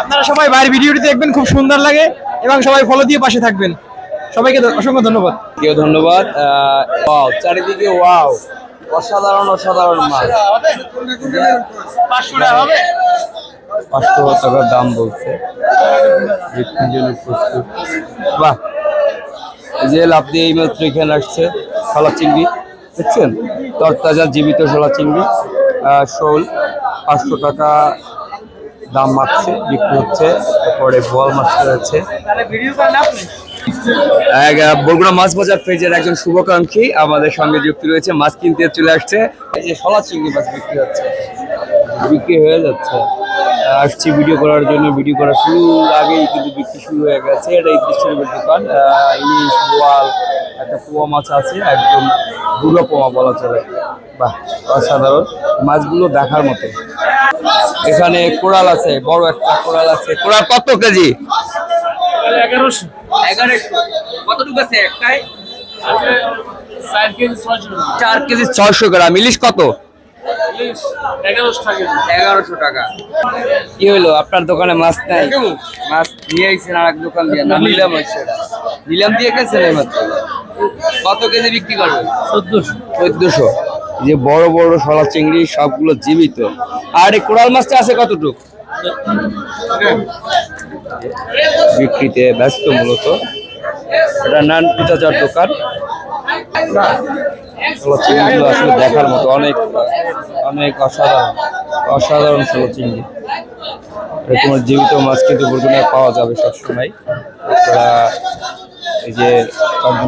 আপনারা সবাই বাইরের ভিডিওটি দেখবেন খুব সুন্দর লাগে এবং সবাই ফলো দিয়ে পাশে থাকবেন। সবাইকে অসংখ্য ধন্যবাদ। কেউ ধন্যবাদ? ওয়াও চারিদিকে ওয়াও অসাধারণ অসাধারণ মাছ। পাঁচশো টাকার দাম বলছে। প্রস্তুত। বাহ এই যে লাভ দিয়ে এই মাত্র এখানে আসছে শলা চিংড়ি দেখছেন? তরতাজা জীবিত শলা চিংড়ি শোল পাঁচশো টাকা দাম মাপছে, বিক্রি হচ্ছে, তারপরে বোয়াল মাছ রয়েছে। বগুড়া মাছ বাজার পেজের একজন শুভাকাঙ্ক্ষী আমাদের সঙ্গে যুক্ত রয়েছে, মাছ কিনতে চলে আসছে। এই যে সলা চিংড়ি মাছ বিক্রি হচ্ছে। বিক্রি হয়ে যাচ্ছে। আসছি ভিডিও করার জন্য ভিডিও করা শুরু আগেই কিন্তু বিক্রি শুরু হয়ে গেছে। এটা ইতিশ্রমের দোকান। ইলিশ, বোয়াল, একটা পোয়া মাছ আছে, একদম বুড়ো পোয়া বলা চলে। বাহ অসাধারণ। মাছগুলো দেখার মতো। এখানে কোরাল আছে বড় একটা কোরাল আছে। কোরাল কত কেজি? এগারোশো। এগারোশো। কতটুকু আছে একটাই চার কেজি ছয়শো গ্রাম। ইলিশ কত? এগারোশো টাকা। কেজি কি হলো আপনার দোকানে মাছ নাই? মাছ নিয়ে আইছেন আর এক দোকান দিয়ে। না নিলাম হয়েছে নিলাম দিয়ে গেছেন কত কেজি বিক্রি করবেন? চোদ্দশো। চোদ্দশো। যে বড় বড় সলা চিংড়ি সবগুলো জীবিত। আর এই কোরাল মাছটা আছে কতটুক? বিক্রিতে ব্যস্ত মূলত। এটা নান পিতাচার দোকান চিংড়িগুলো আসলে দেখার মতো অনেক অনেক অসাধারণ অসাধারণ ষোলো চিংড়ি। এরকম জীবিত মাছ, কিন্তু বরগুনায় পাওয়া যাবে সবসময়। আপনারা এই যে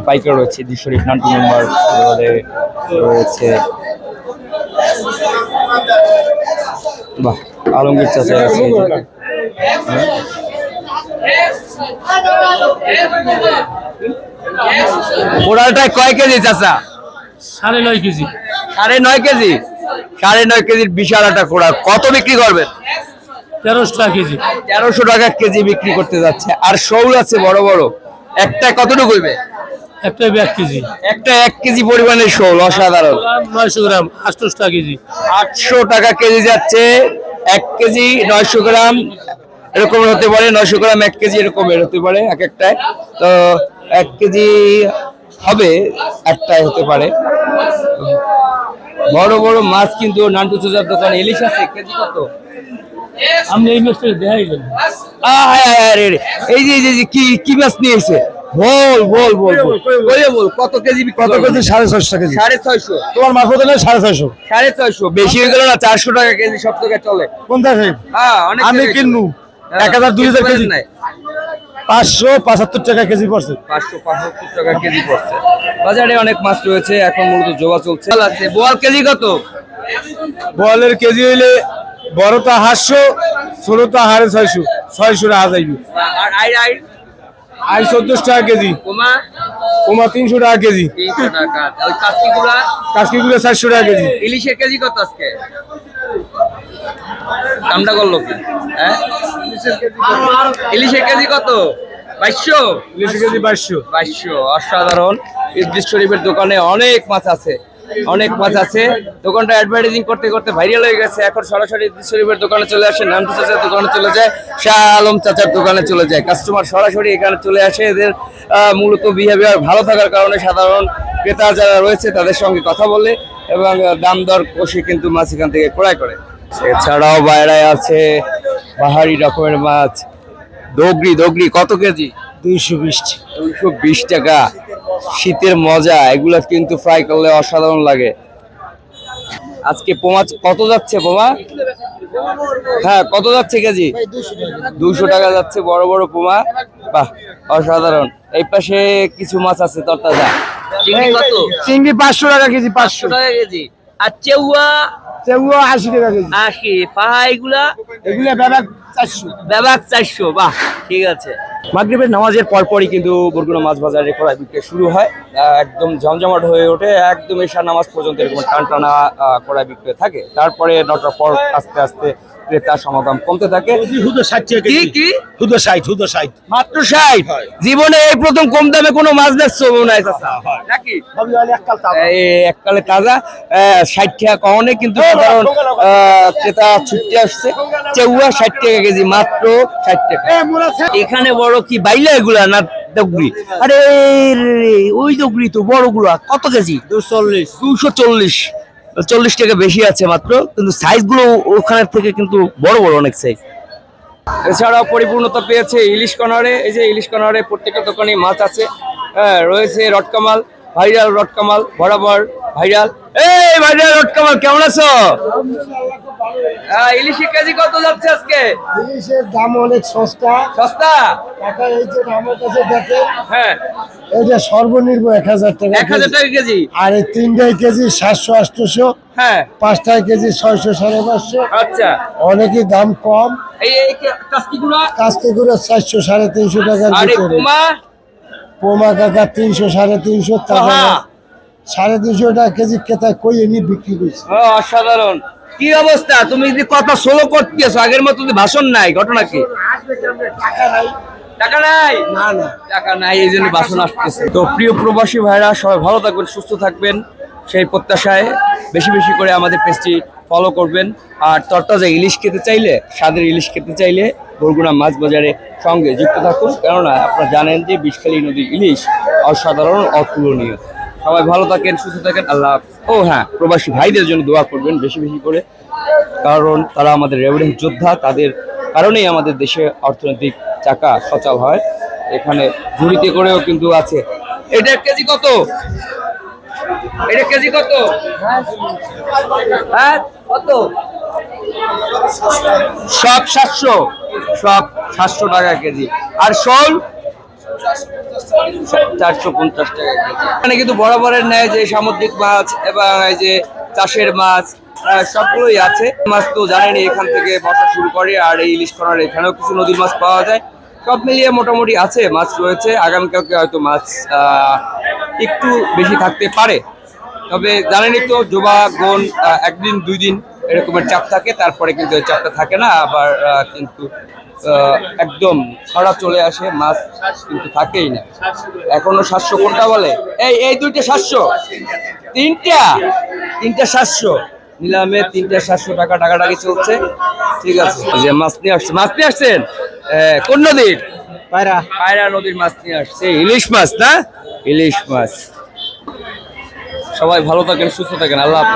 পাইকার রয়েছে দি শরীফ নান্টু মেম্বার রয়েছে বাহ আলমগীর চাচা আছে। কোরালটায় কয় কেজি চাচা? সাড়ে নয় কেজি। সাড়ে নয় কেজি? সাড়ে নয় কেজির বিশাল একটা কোড়া কত বিক্রি করবেন? তেরোশো টাকা কেজি। তেরোশো টাকা কেজি বিক্রি করতে যাচ্ছে। আর শৌল আছে বড় বড় একটা কতটুকু হইবে? একটা এক কেজি। একটা এক কেজি পরিমাণের শৌল অসাধারণ। নয়শো গ্রাম আটশোশো টাকা কেজি। আটশো টাকা কেজি যাচ্ছে এক কেজি নয়শো গ্রাম। এরকম হতে পারে নয়শো গ্রাম এক কেজি এরকমের হতে পারে এক একটায়। তো এক কেজি হবে একটাই হতে পারে। বড় বড় মাছ কিন্তু নান্টু চোজার দোকানে ইলিশ আছে কেজি কত? এই মাছটা দেখাই। এই যে কি কি মাছ নিয়েছে বল বল বল বল বলে। কত কেজি কত কেজি? সাড়ে ছশো কেজি। সাড়ে ছয়শো। তোমার মাছ বদলে সাড়ে ছয়শো। সাড়ে ছয়শো। বেশি হয়ে গেল না চারশো টাকা কেজি সব জায়গায় চলে। পঞ্চাশ হ্যাঁ আমি কিনবো। এক হাজার দুই হাজার হ্যাঁ, কেজি। নাই। পাঁচশো পঁচাত্তর টাকা কেজি পড়ছে। পাঁচশো পঁচাত্তর টাকা কেজি পড়ছে। বাজারে অনেক মাছ রয়েছে এখন মূলত জোয়া চলছে। বোয়াল কেজি কত? বলের কেজি হইলে বড়টা হাঁসশো ষোলোটা হাড়ে ছয়শো। ছয়শো টাকা যাইবে। আর আই আই আই চোদ্দশো টাকা কেজি। কোমা কুমা তিনশো টাকা কেজি। তিনশো টাকা। ওই চারশো টাকা কেজি। ইলিশের কেজি কত আজকে? দামটা করল কি? হ্যাঁ? ইলিশের কেজি কত? বাইশশো? ইলিশ কেজি বাইশশো। বাইশশো। অসাধারণ। ইদ্রিস শরীফের দোকানে অনেক মাছ আছে। অনেক মাছ আছে। দোকানটা অ্যাডভার্টাইজিং করতে করতে ভাইরাল হয়ে গেছে। এখন সরাসরি শরীফের দোকানে চলে আসে নান্টু চাচার দোকানে চলে যায় শাহ আলম চাচার দোকানে চলে যায়। কাস্টমার সরাসরি এখানে চলে আসে। এদের মূলত বিহেভিয়ার ভালো থাকার কারণে সাধারণ ক্রেতা যারা রয়েছে তাদের সঙ্গে কথা বলে এবং দাম দর কষে কিন্তু মাছ এখান থেকে ক্রয় করে। এছাড়াও বাইরায় আছে পাহাড়ি রকমের মাছ। দগরি দগরি কত কেজি? দুইশো বিশ। দুইশো বিশ টাকা। শীতের মজা এগুলো কিন্তু ফ্রাই করলে অসাধারণ লাগে। আজকে পোমা কত যাচ্ছে পোমা হ্যাঁ কত যাচ্ছে কেজি? দুশো টাকা যাচ্ছে বড় বড় পোমা বাহ অসাধারণ। এই পাশে কিছু মাছ আছে তরতাজা। চিংড়ি কত? চিংড়ি পাঁচশো টাকা কেজি পাঁচশো। টাকা কেজি। আর চেউয়া সেগুলো আশি টাকা কেজি। আশি। পাহা এগুলা? এগুলা ব্যাবাক চারশো। ব্যাবাক চারশো বাহ ঠিক আছে। মাগরিবের নামাজের পরপরই কিন্তু বরগুনা মাছ বাজারে ক্রয় বিক্রি শুরু হয়। একদম জমজমাট হয়ে ওঠে একদম এশার নামাজ পর্যন্ত এরকম টান টানা ক্রয় বিক্রি থাকে। তারপরে নটার পর আস্তে আস্তে ক্রেতার সমাগম কমতে থাকে। মাত্র ষাট? জীবনে এই প্রথম কম দামে কোনো মাছ বেচছো মনে হয় এককাল তাজা। এই এককালে তাজা ষাট টাকা কমনে কিন্তু সাধারণ আহ, ক্রেতা ছুটতে আসছে। চেউয়া ষাট টাকা কেজি মাত্র ষাট টাকা। এখানে বড় কি বাইলা এগুলা না দগরি আরে ওই দগরি তো বড়গুলা কত কেজি? দুশো চল্লিশ। চল্লিশ। টাকা বেশি আছে মাত্র কিন্তু সাইজগুলো ওখানে থেকে কিন্তু বড় বড় অনেক সাইজ এছাড়াও পরিপূর্ণতা পেয়েছে ইলিশ কর্নারে এই যে ইলিশ কর্নারে প্রত্যেকটা দোকানে মাছ আছে। হ্যাঁ রয়েছে রটকামাল ভাইরাল রটকামাল বরাবর ভাইরাল। এই ভাইরাল রটকামাল কেমন আছো? ইলিশের কেজি কত যাচ্ছে আজকে? ইলিশের দাম অনেক সস্তা। সস্তা? টাকা এই যে আমার কাছে দেখেন হ্যাঁ। এইটা সর্বনিম্ন এক হাজার টাকা এক হাজার টাকা কেজি। আর এই তিনটাই কেজি সাতশো আটশোশো হ্যাঁ। পাঁচটায় কেজি ছয়শো সাড়ে পাঁচশো। আচ্ছা। অনেকই দাম কম। এই এই কাস্কিগুলো চারশো সাড়ে তিনশো টাকার ভিতরে। পোমা? কাকা তিনশো সাড়ে তিনশো টাকা। সাড়ে তিনশো টাকা কেজি ক্রেতা কই এনে বিক্রি করছে। অসাধারণ। কি অবস্থা? তুমি যদি কথা সোলো করতেছো আগের মতো ভাষণ নাই ঘটনা কি? টাকা নাই? না না। টাকা নাই এই জন্য বাসন আসতেছে। তো প্রিয় প্রবাসী ভাইরা সবাই ভালো থাকবেন সুস্থ থাকবেন। সেই প্রত্যাশায় বেশি বেশি করে আমাদের পেজটি ফলো করবেন। আর তরতাজা ইলিশ খেতে চাইলে স্বাদের ইলিশ খেতে চাইলে বরগুনা মাছ বাজারে সঙ্গে যুক্ত থাকুন। কেননা আপনারা জানেন যে বিষখালী নদীর ইলিশ অসাধারণ অতুলনীয়। সবাই ভালো থাকেন, সুস্থ থাকেন, আল্লাহ। ও হ্যাঁ প্রবাসী ভাইদের জন্য দোয়া করবেন বেশি বেশি করে। কারণ তারা আমাদের রেভিডেন্স যোদ্ধা, তাদের কারণেই আমাদের দেশে অর্থনৈতিক চাকা সচল হয়। এখানে ঝুড়িতে করেও কিন্তু আছে। এটার কেজি কত? এটা কেজি কত? হ্যাঁ কত? সব সাতশো। সব সাতশো টাকা কেজি। আর শোল? চারশো পঞ্চাশ টাকা মানে কিন্তু বরাবরের ন্যায় যে সামুদ্রিক মাছ এবং এই যে চাষের মাছ সবগুলোই আছে। মাছ তো জানেনই, এখান থেকে বসা শুরু করে আর এই ইলিশ করার এখানেও কিছু নদীর মাছ পাওয়া যায়। সব মিলিয়ে মোটামুটি আছে, মাছ রয়েছে। আগামীকালকে হয়তো মাছ একটু বেশি থাকতে পারে। তবে জানেনই তো, জোবা গোন একদিন, দুই দিন এরকমের চাপ থাকে, তারপরে কিন্তু চাপটা থাকে না, আবার কিন্তু একদম খরা চলে আসে মাছ কিন্তু থাকেই না। এখনও সাতশো কোনটা বলে? এই এই দুইটা সাতশো। তিনটা? তিনটা সাতশো। নিলামে তিনটা সাতশো টাকা টাকাটাকি চলছে। ঠিক আছে। যে মাছ নিয়ে আসছে। মাছ নিয়ে আসছেন? কোন নদীর? পায়রা। পায়রা নদীর মাছ নিয়ে আসছে। ইলিশ মাছ না? ইলিশ মাছ। সবাই ভালো থাকেন সুস্থ থাকেন। আল্লাহ হাফেজ।